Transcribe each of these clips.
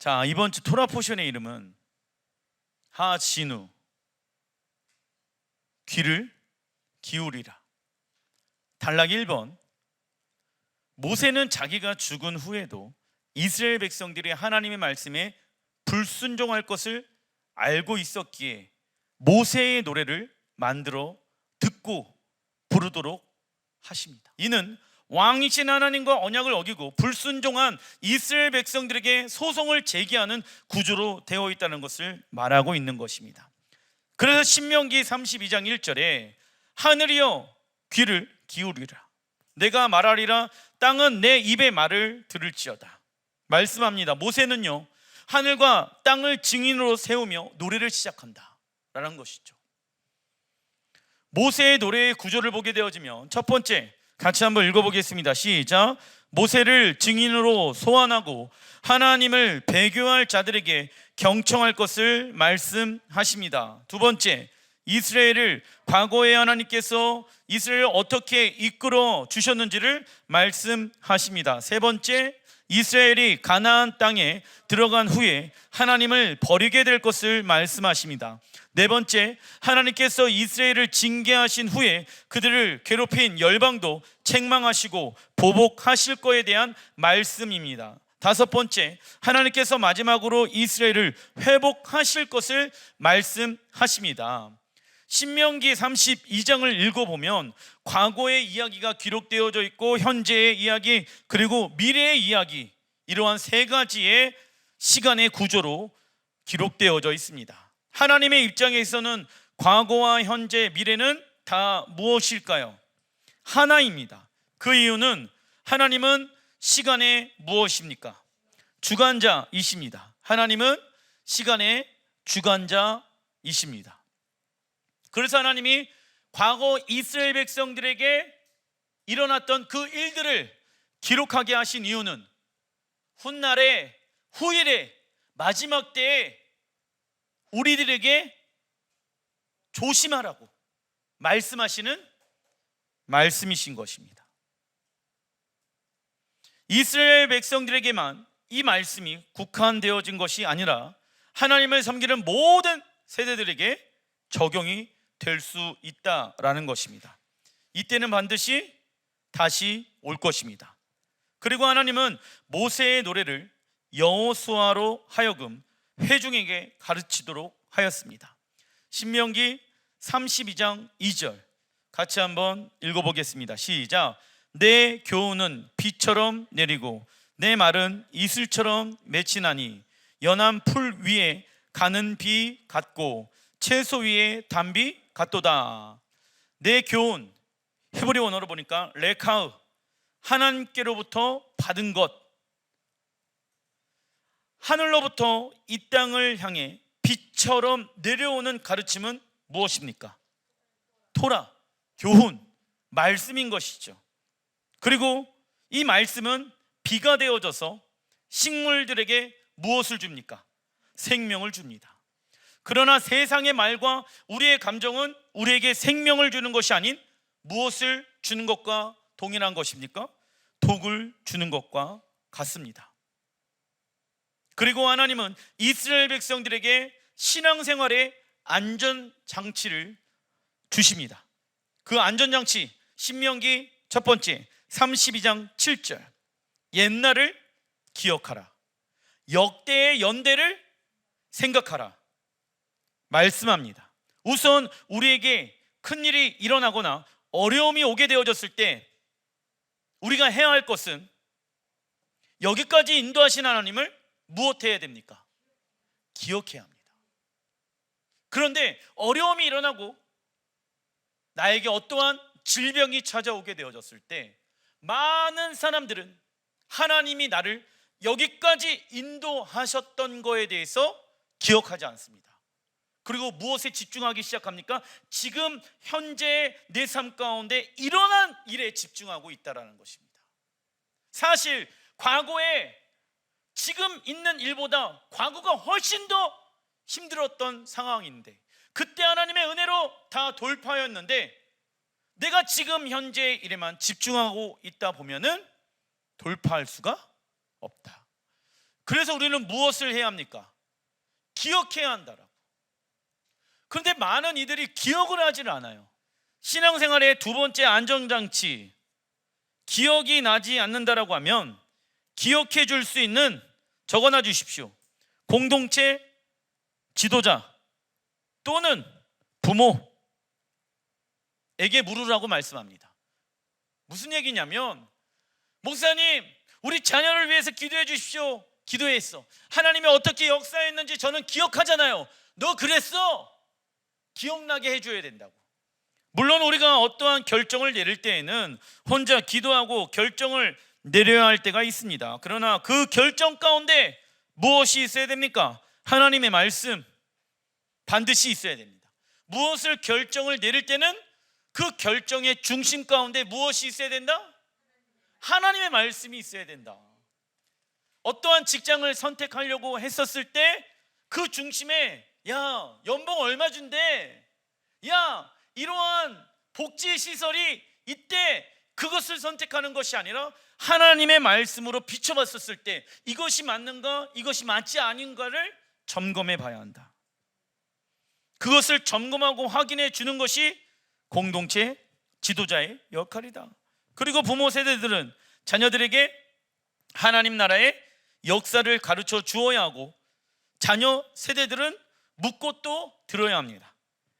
자, 이번 주 토라 포션의 이름은 하진우. 귀를 기울이라. 단락 1번. 모세는 자기가 죽은 후에도 이스라엘 백성들이 하나님의 말씀에 불순종할 것을 알고 있었기에 모세의 노래를 만들어 듣고 부르도록 하십니다. 이는 왕이신 하나님과 언약을 어기고 불순종한 이스라엘 백성들에게 소송을 제기하는 구조로 되어 있다는 것을 말하고 있는 것입니다. 그래서 신명기 32장 1절에 하늘이여 귀를 기울이라 내가 말하리라 땅은 내 입의 말을 들을지어다 말씀합니다. 모세는요 하늘과 땅을 증인으로 세우며 노래를 시작한다 라는 것이죠. 모세의 노래의 구조를 보게 되어지면 첫 번째 같이 한번 읽어보겠습니다. 시작. 모세를 증인으로 소환하고 하나님을 배교할 자들에게 경청할 것을 말씀하십니다. 두 번째, 이스라엘을 과거에 하나님께서 이스라엘을 어떻게 이끌어 주셨는지를 말씀하십니다. 세 번째, 이스라엘이 가나안 땅에 들어간 후에 하나님을 버리게 될 것을 말씀하십니다. 네 번째, 하나님께서 이스라엘을 징계하신 후에 그들을 괴롭힌 열방도 책망하시고 보복하실 거에 대한 말씀입니다. 다섯 번째, 하나님께서 마지막으로 이스라엘을 회복하실 것을 말씀하십니다. 신명기 32장을 읽어보면 과거의 이야기가 기록되어져 있고 현재의 이야기 그리고 미래의 이야기 이러한 세 가지의 시간의 구조로 기록되어져 있습니다. 하나님의 입장에서는 과거와 현재, 미래는 다 무엇일까요? 하나입니다. 그 이유는 하나님은 시간의 무엇입니까? 주관자이십니다. 하나님은 시간의 주관자이십니다. 그래서 하나님이 과거 이스라엘 백성들에게 일어났던 그 일들을 기록하게 하신 이유는 훗날에 후일에 마지막 때에 우리들에게 조심하라고 말씀하시는 말씀이신 것입니다. 이스라엘 백성들에게만 이 말씀이 국한되어진 것이 아니라 하나님을 섬기는 모든 세대들에게 적용이 될 수 있다라는 것입니다. 이때는 반드시 다시 올 것입니다. 그리고 하나님은 모세의 노래를 여호수아로 하여금 회중에게 가르치도록 하였습니다. 신명기 32장 2절 같이 한번 읽어보겠습니다. 시작. 내 교훈은 비처럼 내리고 내 말은 이슬처럼 맺히나니 연한 풀 위에 가는 비 같고 채소 위에 단비 같도다. 내 교훈 히브리 원어로 보니까 레카우 하나님께로부터 받은 것 하늘로부터 이 땅을 향해 비처럼 내려오는 가르침은 무엇입니까? 토라, 교훈, 말씀인 것이죠. 그리고 이 말씀은 비가 되어져서 식물들에게 무엇을 줍니까? 생명을 줍니다. 그러나 세상의 말과 우리의 감정은 우리에게 생명을 주는 것이 아닌 무엇을 주는 것과 동일한 것입니까? 독을 주는 것과 같습니다. 그리고 하나님은 이스라엘 백성들에게 신앙생활의 안전 장치를 주십니다. 그 안전 장치 신명기 첫 번째 32장 7절 옛날을 기억하라. 역대의 연대를 생각하라. 말씀합니다. 우선 우리에게 큰 일이 일어나거나 어려움이 오게 되어졌을 때 우리가 해야 할 것은 여기까지 인도하신 하나님을 무엇해야 됩니까? 기억해야 합니다. 그런데 어려움이 일어나고 나에게 어떠한 질병이 찾아오게 되어졌을 때 많은 사람들은 하나님이 나를 여기까지 인도하셨던 거에 대해서 기억하지 않습니다. 그리고 무엇에 집중하기 시작합니까? 지금 현재 내 삶 가운데 일어난 일에 집중하고 있다라는 것입니다. 사실 과거에 지금 있는 일보다 과거가 훨씬 더 힘들었던 상황인데 그때 하나님의 은혜로 다 돌파였는데 내가 지금 현재 일에만 집중하고 있다 보면은 돌파할 수가 없다. 그래서 우리는 무엇을 해야 합니까? 기억해야 한다라고. 그런데 많은 이들이 기억을 하질 않아요. 신앙생활의 두 번째 안정장치, 기억이 나지 않는다라고 하면 기억해 줄 수 있는 적어놔 주십시오. 공동체 지도자 또는 부모에게 물으라고 말씀합니다. 무슨 얘기냐면 목사님 우리 자녀를 위해서 기도해 주십시오. 기도했어. 하나님이 어떻게 역사했는지 저는 기억하잖아요. 너 그랬어? 기억나게 해줘야 된다고. 물론 우리가 어떠한 결정을 내릴 때에는 혼자 기도하고 결정을 내려야 할 때가 있습니다. 그러나 그 결정 가운데 무엇이 있어야 됩니까? 하나님의 말씀 반드시 있어야 됩니다. 무엇을 결정을 내릴 때는 그 결정의 중심 가운데 무엇이 있어야 된다? 하나님의 말씀이 있어야 된다. 어떠한 직장을 선택하려고 했었을 때 그 중심에 야 연봉 얼마 준대 야 이러한 복지 시설이 이때 그것을 선택하는 것이 아니라 하나님의 말씀으로 비춰봤었을 때 이것이 맞는가 이것이 맞지 아닌가를 점검해 봐야 한다 그것을 점검하고 확인해 주는 것이 공동체 지도자의 역할이다 그리고 부모 세대들은 자녀들에게 하나님 나라의 역사를 가르쳐 주어야 하고 자녀 세대들은 묻고 또 들어야 합니다.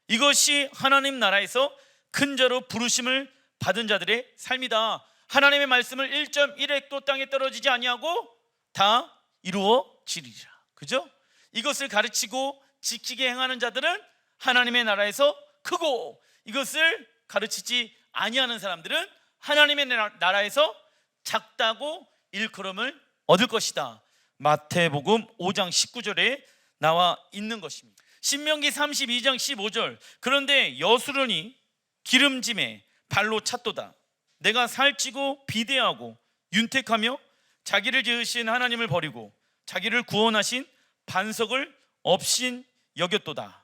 이것이 하나님 나라에서 큰 자로 부르심을 받은 자들의 삶이다. 하나님의 말씀을 1.1획도 땅에 떨어지지 아니하고 다 이루어지리라. 그죠? 이것을 가르치고 지키게 행하는 자들은 하나님의 나라에서 크고 이것을 가르치지 아니하는 사람들은 하나님의 나라에서 작다고 일컬음을 얻을 것이다. 마태복음 5장 19절에 나와 있는 것입니다. 신명기 32장 15절 그런데 여수론이 기름짐에 발로 찼도다. 내가 살찌고 비대하고 윤택하며 자기를 지으신 하나님을 버리고 자기를 구원하신 반석을 없인 여겼도다.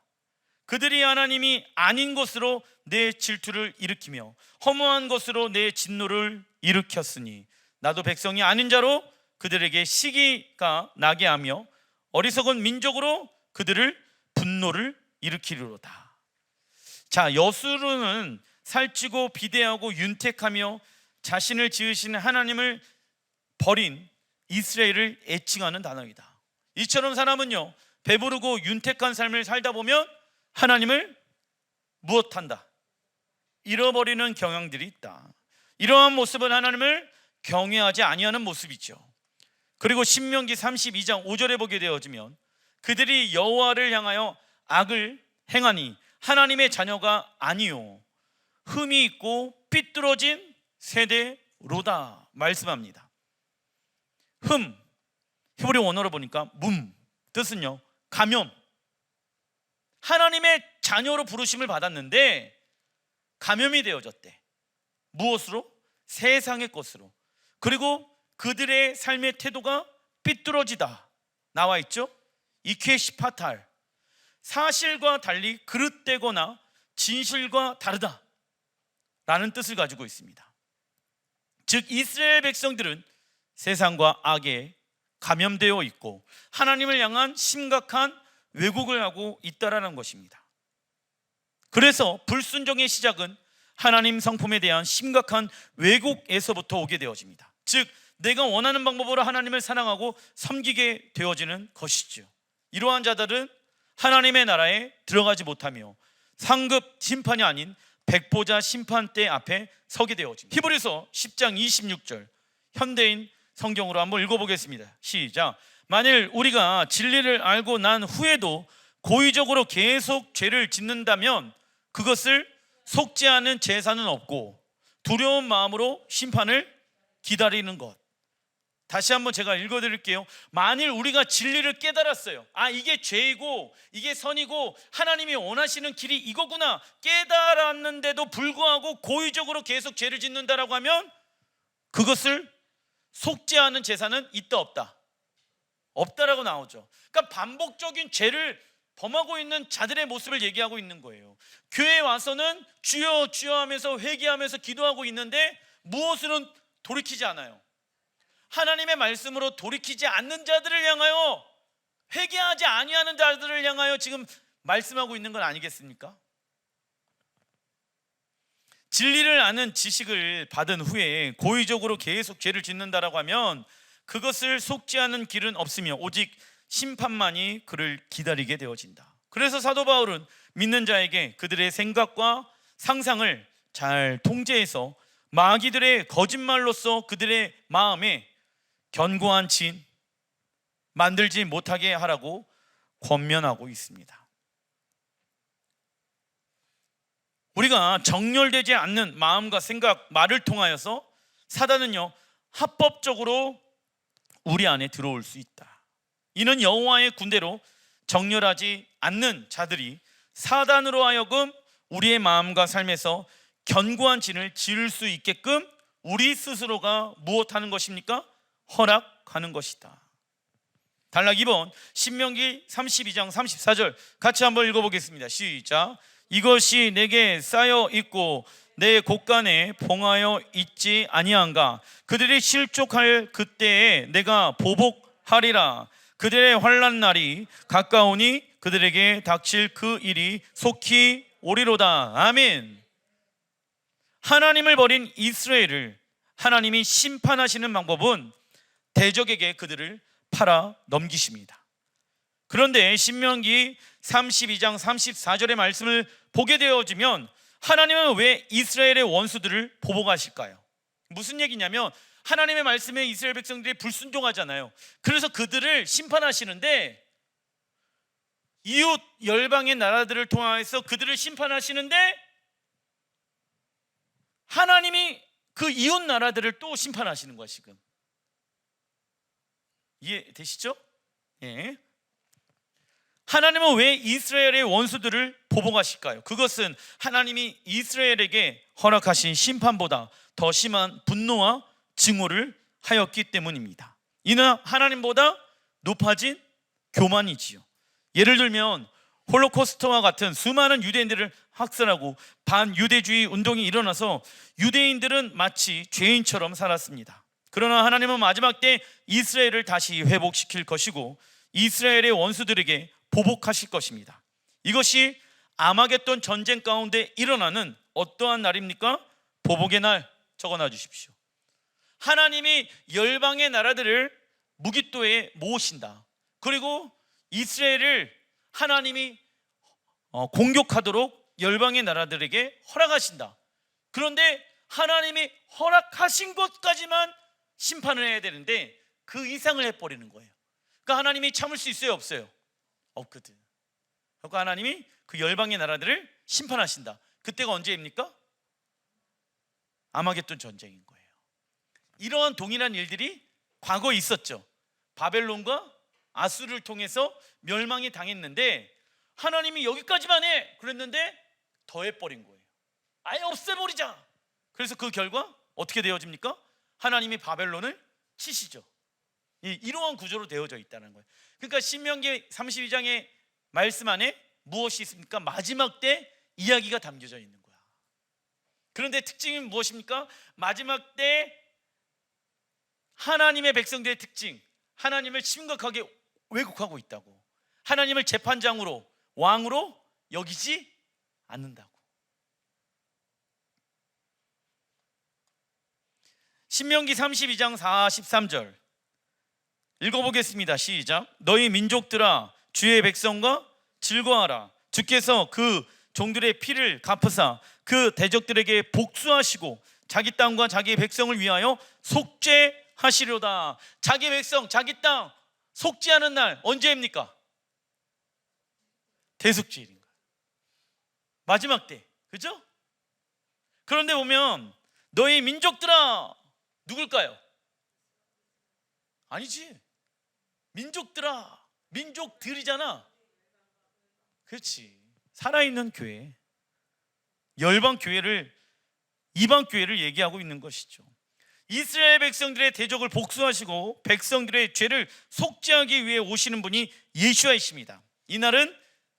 그들이 하나님이 아닌 것으로 내 질투를 일으키며 허무한 것으로 내 진노를 일으켰으니 나도 백성이 아닌 자로 그들에게 시기가 나게 하며 어리석은 민족으로 그들을 분노를 일으키리로다. 자, 여수르는 살찌고 비대하고 윤택하며 자신을 지으신 하나님을 버린 이스라엘을 애칭하는 단어이다. 이처럼 사람은요, 배부르고 윤택한 삶을 살다 보면 하나님을 무엇한다? 잃어버리는 경향들이 있다. 이러한 모습은 하나님을 경외하지 아니하는 모습이죠. 그리고 신명기 32장 5절에 보게 되어지면 그들이 여호와를 향하여 악을 행하니 하나님의 자녀가 아니요 흠이 있고 삐뚤어진 세대로다 말씀합니다. 흠 히브리 원어로 보니까 문 뜻은요 감염 하나님의 자녀로 부르심을 받았는데 감염이 되어졌대. 무엇으로? 세상의 것으로. 그리고 그들의 삶의 태도가 삐뚤어지다 나와 있죠. 이케시파탈 사실과 달리 그릇되거나 진실과 다르다 라는 뜻을 가지고 있습니다. 즉 이스라엘 백성들은 세상과 악에 감염되어 있고 하나님을 향한 심각한 왜곡을 하고 있다라는 것입니다. 그래서 불순종의 시작은 하나님 성품에 대한 심각한 왜곡에서부터 오게 되어집니다. 즉 내가 원하는 방법으로 하나님을 사랑하고 섬기게 되어지는 것이죠. 이러한 자들은 하나님의 나라에 들어가지 못하며 상급 심판이 아닌 백보자 심판대 앞에 서게 되어집니다. 히브리서 10장 26절 현대인 성경으로 한번 읽어보겠습니다. 시작. 만일 우리가 진리를 알고 난 후에도 고의적으로 계속 죄를 짓는다면 그것을 속지 않은 제사는 없고 두려운 마음으로 심판을 기다리는 것. 다시 한번 제가 읽어 드릴게요. 만일 우리가 진리를 깨달았어요. 아, 이게 죄이고 이게 선이고 하나님이 원하시는 길이 이거구나. 깨달았는데도 불구하고 고의적으로 계속 죄를 짓는다라고 하면 그것을 않은 제사는 있다 없다. 없다라고 나오죠. 그러니까 반복적인 죄를 범하고 있는 자들의 모습을 얘기하고 있는 거예요. 교회에 와서는 주여 주여 하면서 회개하면서 기도하고 있는데 무엇으로 돌이키지 않아요. 하나님의 말씀으로 돌이키지 않는 자들을 향하여 회개하지 아니하는 자들을 향하여 지금 말씀하고 있는 건 아니겠습니까? 진리를 아는 지식을 받은 후에 고의적으로 계속 죄를 짓는다라고 하면 그것을 속지 않은 길은 없으며 오직 심판만이 그를 기다리게 되어진다. 그래서 사도 바울은 믿는 자에게 그들의 생각과 상상을 잘 통제해서 마귀들의 거짓말로서 그들의 마음에 견고한 진 만들지 못하게 하라고 권면하고 있습니다. 우리가 정렬되지 않는 마음과 생각, 말을 통하여서 사단은요 합법적으로 우리 안에 들어올 수 있다. 이는 여호와의 군대로 정렬하지 않는 자들이 사단으로 하여금 우리의 마음과 삶에서 견고한 진을 지을 수 있게끔 우리 스스로가 무엇하는 것입니까? 허락하는 것이다. 단락 2번 신명기 32장 34절 같이 한번 읽어보겠습니다. 시작. 이것이 내게 쌓여 있고 내 곳간에 봉하여 있지 아니한가 그들이 실족할 그때에 내가 보복하리라 그들의 환란 날이 가까우니 그들에게 닥칠 그 일이 속히 오리로다 아멘 하나님을 버린 이스라엘을 하나님이 심판하시는 방법은 대적에게 그들을 팔아 넘기십니다 그런데 신명기 32장 34절의 말씀을 보게 되어지면 하나님은 왜 이스라엘의 원수들을 보복하실까요? 무슨 얘기냐면 하나님의 말씀에 이스라엘 백성들이 불순종하잖아요. 그래서 그들을 심판하시는데 이웃 열방의 나라들을 통해서 그들을 심판하시는데 하나님이 그 이웃 나라들을 또 심판하시는 거야 지금. 이해되시죠? 예. 하나님은 왜 이스라엘의 원수들을 보복하실까요? 그것은 하나님이 이스라엘에게 허락하신 심판보다 더 심한 분노와 증오를 하였기 때문입니다. 이는 하나님보다 높아진 교만이지요. 예를 들면 홀로코스트와 같은 수많은 유대인들을 학살하고 반유대주의 운동이 일어나서 유대인들은 마치 죄인처럼 살았습니다. 그러나 하나님은 마지막 때 이스라엘을 다시 회복시킬 것이고 이스라엘의 원수들에게 보복하실 것입니다. 이것이 아마겟돈 전쟁 가운데 일어나는 어떠한 날입니까? 보복의 날 적어놔 주십시오. 하나님이 열방의 나라들을 무기또에 모으신다. 그리고 이스라엘을 하나님이 어, 공격하도록 열방의 나라들에게 허락하신다. 그런데 하나님이 허락하신 것까지만 심판을 해야 되는데 그 이상을 해버리는 거예요. 그러니까 하나님이 참을 수 있어요, 없어요? 없거든. 그러니까 하나님이 그 열방의 나라들을 심판하신다. 그때가 언제입니까? 아마겟돈 전쟁인 거예요. 이러한 동일한 일들이 과거에 있었죠. 바벨론과 아수를 통해서 멸망이 당했는데 하나님이 여기까지만 해 그랬는데 더해버린 거예요. 아예 없애버리자. 그래서 그 결과 어떻게 되어집니까? 하나님이 바벨론을 치시죠. 이러한 구조로 되어져 있다는 거예요. 그러니까 신명기 32장의 말씀 안에 무엇이 있습니까? 마지막 때 이야기가 담겨져 있는 거야. 그런데 특징이 무엇입니까? 마지막 때 하나님의 백성들의 특징, 하나님을 심각하게 왜곡하고 있다고. 하나님을 재판장으로 왕으로 여기지 않는다고. 신명기 32장 43절 읽어보겠습니다. 시작. 너희 민족들아 주의 백성과 즐거워하라. 주께서 그 종들의 피를 갚으사 그 대적들에게 복수하시고 자기 땅과 자기 백성을 위하여 속죄하시려다. 자기 백성, 자기 땅 속죄하는 날 언제입니까? 대속죄일인 거예요. 마지막 때, 그죠? 그런데 보면 너희 민족들아 누굴까요? 아니지. 민족들아, 민족들이잖아. 그렇지. 살아있는 교회. 열방 교회를 이방 교회를 얘기하고 있는 것이죠. 이스라엘 백성들의 대적을 복수하시고 백성들의 죄를 속죄하기 위해 오시는 분이 예수와이십니다. 이날은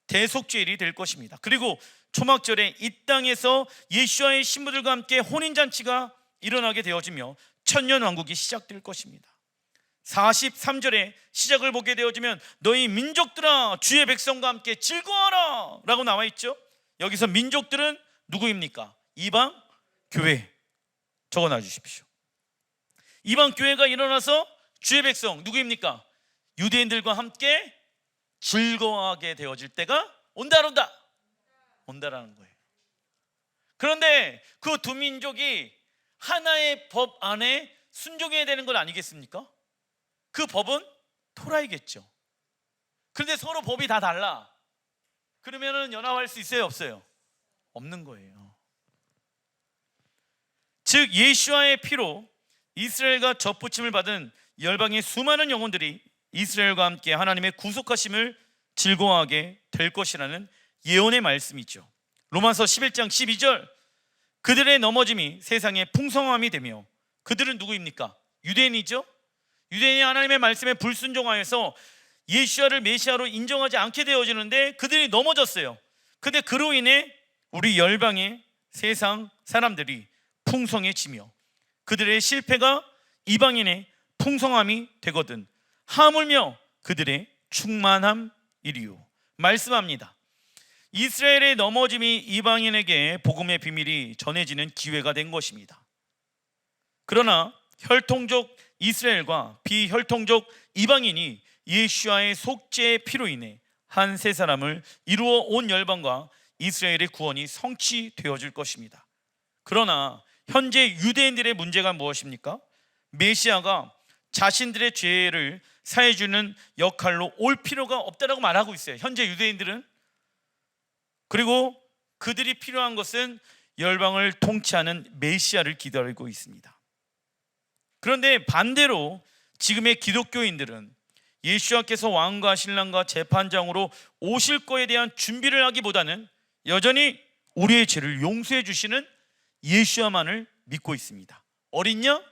대속죄일이 될 것입니다. 그리고 초막절에 이 땅에서 예수와의 신부들과 함께 혼인 잔치가 일어나게 되어지며 천년 왕국이 시작될 것입니다. 43절에 시작을 보게 되어지면 너희 민족들아 주의 백성과 함께 즐거워하라 라고 나와 있죠. 여기서 민족들은 누구입니까? 이방 교회 적어놔 주십시오. 이방 교회가 일어나서 주의 백성 누구입니까? 유대인들과 함께 즐거워하게 되어질 때가 온다 온다 온다라는 거예요. 그런데 그 두 민족이 하나의 법 안에 순종해야 되는 건 아니겠습니까? 그 법은 토라이겠죠. 그런데 서로 법이 다 달라. 그러면은 연합할 수 있어요, 없어요? 없는 거예요. 즉 예수와의 피로 이스라엘과 접붙임을 받은 열방의 수많은 영혼들이 이스라엘과 함께 하나님의 구속하심을 즐거워하게 될 것이라는 예언의 말씀이죠. 로마서 11장 12절 그들의 넘어짐이 세상의 풍성함이 되며 그들은 누구입니까? 유대인이죠. 유대인이 하나님의 말씀에 불순종하여서 예수와를 메시아로 인정하지 않게 되어지는데 그들이 넘어졌어요. 근데 그로 인해 우리 열방의 세상 사람들이 풍성해지며 그들의 실패가 이방인의 풍성함이 되거든 하물며 그들의 충만함이리요 말씀합니다. 이스라엘의 넘어짐이 이방인에게 복음의 비밀이 전해지는 기회가 된 것입니다. 그러나 혈통적 이스라엘과 비혈통적 이방인이 예수와의 속죄의 피로 인해 한 세 사람을 이루어 온 열방과 이스라엘의 구원이 성취되어질 것입니다. 그러나 현재 유대인들의 문제가 무엇입니까? 메시아가 자신들의 죄를 사해 주는 역할로 올 필요가 없다라고 말하고 있어요. 현재 유대인들은 그리고 그들이 필요한 것은 열방을 통치하는 메시아를 기다리고 있습니다. 그런데 반대로 지금의 기독교인들은 예수와께서 왕과 신랑과 재판장으로 오실 거에 대한 준비를 하기보다는 여전히 우리의 죄를 용서해 주시는 예수와만을 믿고 있습니다. 어린 양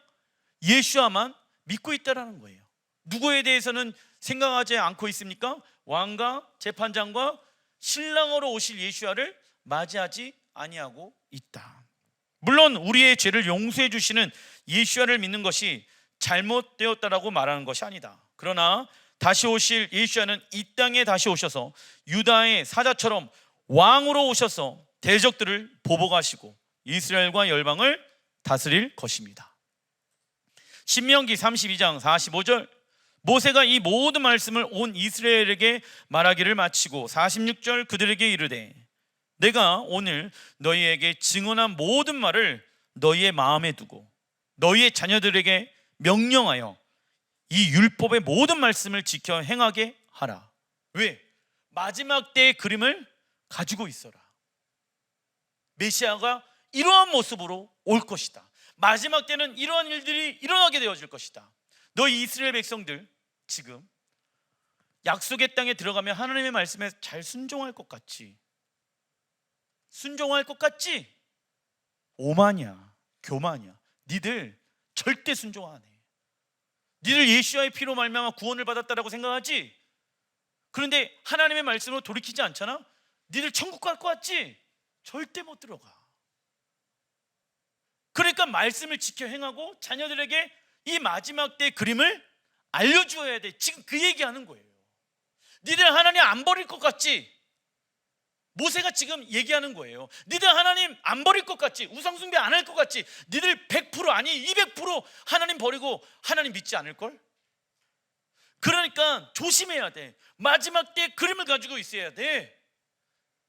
예수와만 믿고 있다라는 거예요. 누구에 대해서는 생각하지 않고 있습니까? 왕과 재판장과 신랑으로 오실 예수와를 맞이하지 아니하고 있다. 물론 우리의 죄를 용서해 주시는 예수와를 믿는 것이 잘못되었다라고 말하는 것이 아니다. 그러나 다시 오실 예수와는 이 땅에 다시 오셔서 유다의 사자처럼 왕으로 오셔서 대적들을 보복하시고 이스라엘과 열방을 다스릴 것입니다. 신명기 32장 45절 모세가 이 모든 말씀을 온 이스라엘에게 말하기를 마치고 46절 그들에게 이르되 내가 오늘 너희에게 증언한 모든 말을 너희의 마음에 두고 너희의 자녀들에게 명령하여 이 율법의 모든 말씀을 지켜 행하게 하라. 왜? 마지막 때의 그림을 가지고 있어라. 메시아가 이러한 모습으로 올 것이다. 마지막 때는 이러한 일들이 일어나게 되어질 것이다. 너희 이스라엘 백성들 지금 약속의 땅에 들어가면 하나님의 말씀에 잘 순종할 것 같지? 순종할 것 같지? 오만이야, 교만이야. 니들 절대 순종 안 해. 니들 예수와의 피로 말미암아 구원을 받았다라고 생각하지? 그런데 하나님의 말씀으로 돌이키지 않잖아? 니들 천국 갈 것 같지? 절대 못 들어가. 그러니까 말씀을 지켜 행하고 자녀들에게 이 마지막 때 그림을 알려주어야 돼. 지금 그 얘기하는 거예요. 니들 하나님 안 버릴 것 같지? 모세가 지금 얘기하는 거예요. 니들 하나님 안 버릴 것 같지? 우상숭배 안 할 것 같지? 니들 100% 아니 200% 하나님 버리고 하나님 믿지 않을 걸? 그러니까 조심해야 돼. 마지막 때 그림을 가지고 있어야 돼.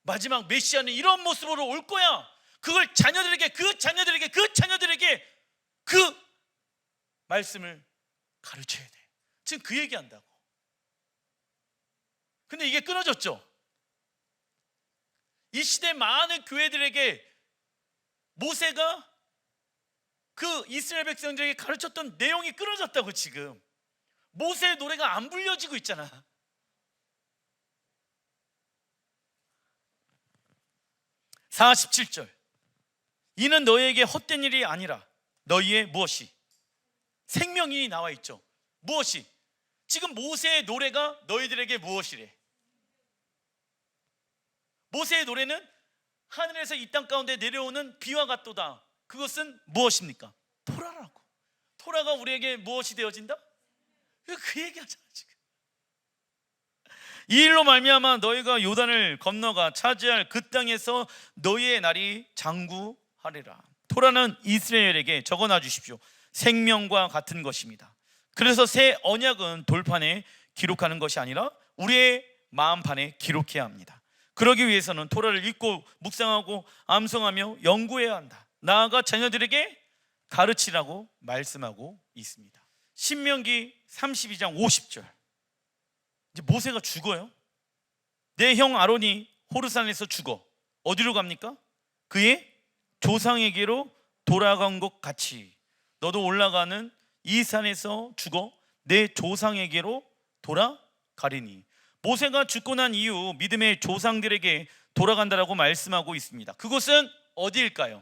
마지막 메시아는 이런 모습으로 올 거야. 그걸 자녀들에게 그 자녀들에게 그 자녀들에게 그 말씀을 가르쳐야 돼. 지금 그 얘기한다고. 근데 이게 끊어졌죠. 이 시대 많은 교회들에게 모세가 그 이스라엘 백성들에게 가르쳤던 내용이 끊어졌다고 지금. 모세의 노래가 안 불려지고 있잖아. (47절) 이는 너희에게 헛된 일이 아니라 너희의 무엇이 생명이 나와 있죠 무엇이 지금 모세의 노래가 너희들에게 무엇이래 모세의 노래는 하늘에서 이 땅 가운데 내려오는 비와 같도다. 그것은 무엇입니까? 토라라고. 토라가 우리에게 무엇이 되어진다? 그 얘기하잖아 지금. 이 일로 말미암아 너희가 요단을 건너가 차지할 그 땅에서 너희의 날이 장구하리라. 토라는 이스라엘에게 적어놔 주십시오. 생명과 같은 것입니다. 그래서 새 언약은 돌판에 기록하는 것이 아니라 우리의 마음판에 기록해야 합니다. 그러기 위해서는 토라를 읽고 묵상하고 암송하며 연구해야 한다. 나아가 자녀들에게 가르치라고 말씀하고 있습니다. 신명기 32장 50절. 이제 모세가 죽어요. 내 형 아론이 호르산에서 죽어. 어디로 갑니까? 그의 조상에게로 돌아간 것 같이 너도 올라가는 이 산에서 죽어 내 조상에게로 돌아가리니 모세가 죽고 난 이후 믿음의 조상들에게 돌아간다라고 말씀하고 있습니다. 그곳은 어디일까요?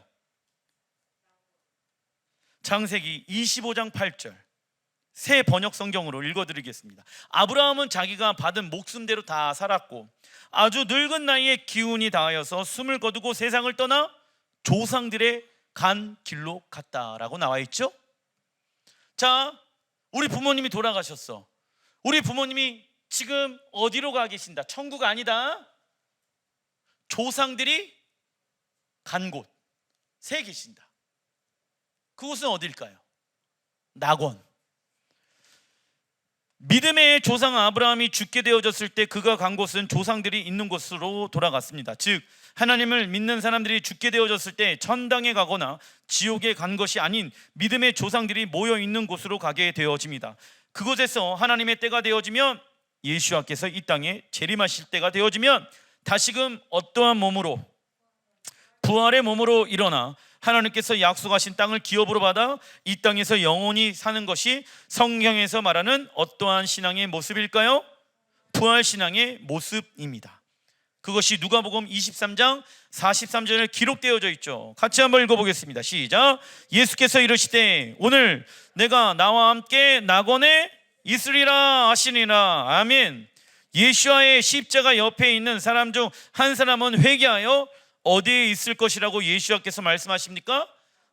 창세기 25장 8절 새 번역 성경으로 읽어드리겠습니다. 아브라함은 자기가 받은 목숨대로 다 살았고 아주 늙은 나이에 기운이 다하여서 숨을 거두고 세상을 떠나 조상들의 간 길로 갔다라고 나와 있죠. 자, 우리 부모님이 돌아가셨어. 우리 부모님이 지금 어디로 가 계신다? 천국 아니다. 조상들이 간 곳, 새 계신다. 그곳은 어딜까요? 낙원. 믿음의 조상 아브라함이 죽게 되어졌을 때 그가 간 곳은 조상들이 있는 곳으로 돌아갔습니다. 즉 하나님을 믿는 사람들이 죽게 되어졌을 때 천당에 가거나 지옥에 간 것이 아닌 믿음의 조상들이 모여 있는 곳으로 가게 되어집니다. 그곳에서 하나님의 때가 되어지면 예수와께서 이 땅에 재림하실 때가 되어지면 다시금 어떠한 몸으로 부활의 몸으로 일어나 하나님께서 약속하신 땅을 기업으로 받아 이 땅에서 영원히 사는 것이 성경에서 말하는 어떠한 신앙의 모습일까요? 부활 신앙의 모습입니다. 그것이 누가복음 23장 43절에 기록되어져 있죠. 같이 한번 읽어보겠습니다. 시작. 예수께서 이르시되 오늘 내가 나와 함께 낙원에 있으리라 하시니라. 아멘. 예수와의 십자가 옆에 있는 사람 중 한 사람은 회개하여 어디에 있을 것이라고 예수와께서 말씀하십니까?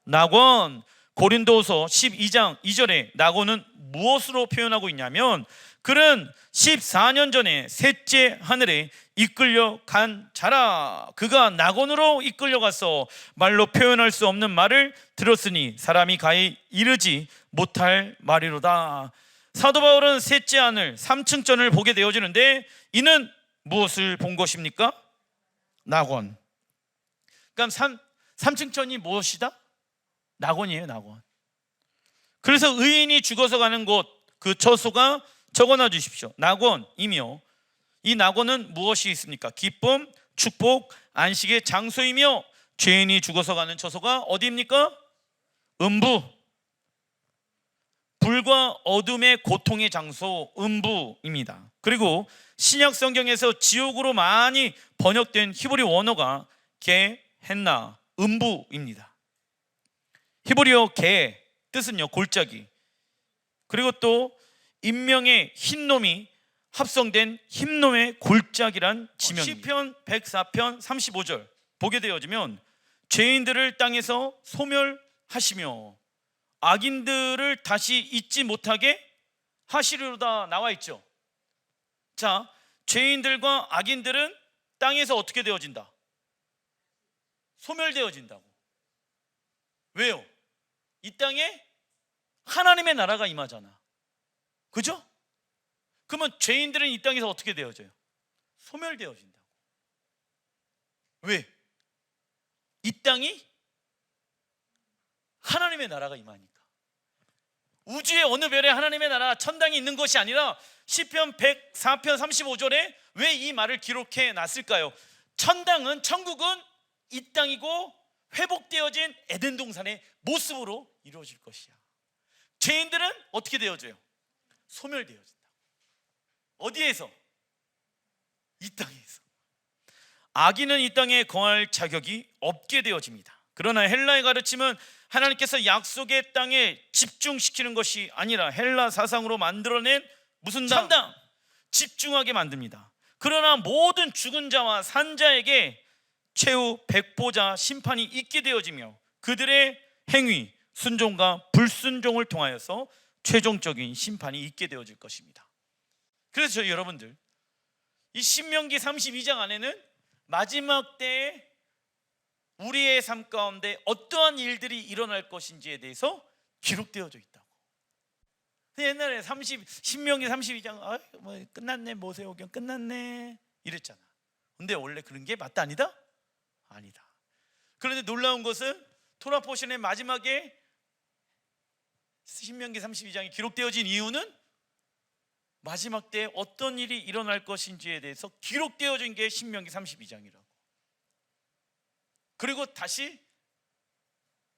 낙원. 고린도서 12장 2절에 낙원은 무엇으로 표현하고 있냐면 그는 14년 전에 셋째 하늘에 이끌려 간 자라 그가 낙원으로 이끌려 가서 말로 표현할 수 없는 말을 들었으니 사람이 가히 이르지 못할 말이로다 사도 바울은 셋째 하늘 삼층전을 보게 되어지는데 이는 무엇을 본 것입니까? 낙원 그럼 삼, 삼층천이 무엇이다? 낙원이에요 낙원 그래서 의인이 죽어서 가는 곳 그 처소가 적어놔 주십시오. 낙원이며 이 낙원은 무엇이 있습니까? 기쁨, 축복, 안식의 장소이며 죄인이 죽어서 가는 처소가 어디입니까? 음부. 불과 어둠의 고통의 장소 음부입니다. 그리고 신약 성경에서 지옥으로 많이 번역된 히브리 원어가 게 헨나 음부입니다. 히브리어 게 뜻은요 골짜기. 그리고 또 인명의 흰놈이 합성된 흰놈의 골짜기란 지명입니다. 시편 104편 35절 보게 되어지면 죄인들을 땅에서 소멸하시며 악인들을 다시 잊지 못하게 하시리로다 나와 있죠. 자, 죄인들과 악인들은 땅에서 어떻게 되어진다? 소멸되어진다고. 왜요? 이 땅에 하나님의 나라가 임하잖아. 그죠? 그러면 죄인들은 이 땅에서 어떻게 되어져요? 소멸되어진다고. 왜? 이 땅이 하나님의 나라가 임하니까. 우주의 어느 별에 하나님의 나라 천당이 있는 것이 아니라 시편 104편 35절에 왜 이 말을 기록해 놨을까요? 천당은 천국은 이 땅이고 회복되어진 에덴 동산의 모습으로 이루어질 것이야. 죄인들은 어떻게 되어져요? 소멸되어진다. 어디에서? 이 땅에서. 악인은 이 땅에 거할 자격이 없게 되어집니다. 그러나 헬라의 가르침은 하나님께서 약속의 땅에 집중시키는 것이 아니라 헬라 사상으로 만들어낸 무슨 당? 천당 집중하게 만듭니다. 그러나 모든 죽은 자와 산 자에게 최후 백보자 심판이 있게 되어지며 그들의 행위, 순종과 불순종을 통하여서 최종적인 심판이 있게 되어질 것입니다. 그래서 저희 여러분들 이 신명기 32장 안에는 마지막 때에 우리의 삶 가운데 어떠한 일들이 일어날 것인지에 대해서 기록되어져 있다고. 옛날에 30 신명기 32장 아, 뭐 끝났네 모세오경 끝났네 이랬잖아. 근데 원래 그런 게 맞다 아니다? 아니다. 그런데 놀라운 것은 토라 포션의 마지막에 신명기 32장이 기록되어진 이유는 마지막 때 어떤 일이 일어날 것인지에 대해서 기록되어진 게 신명기 32장이라고. 그리고 다시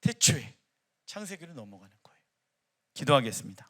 대초에 창세기로 넘어가는 거예요. 기도하겠습니다.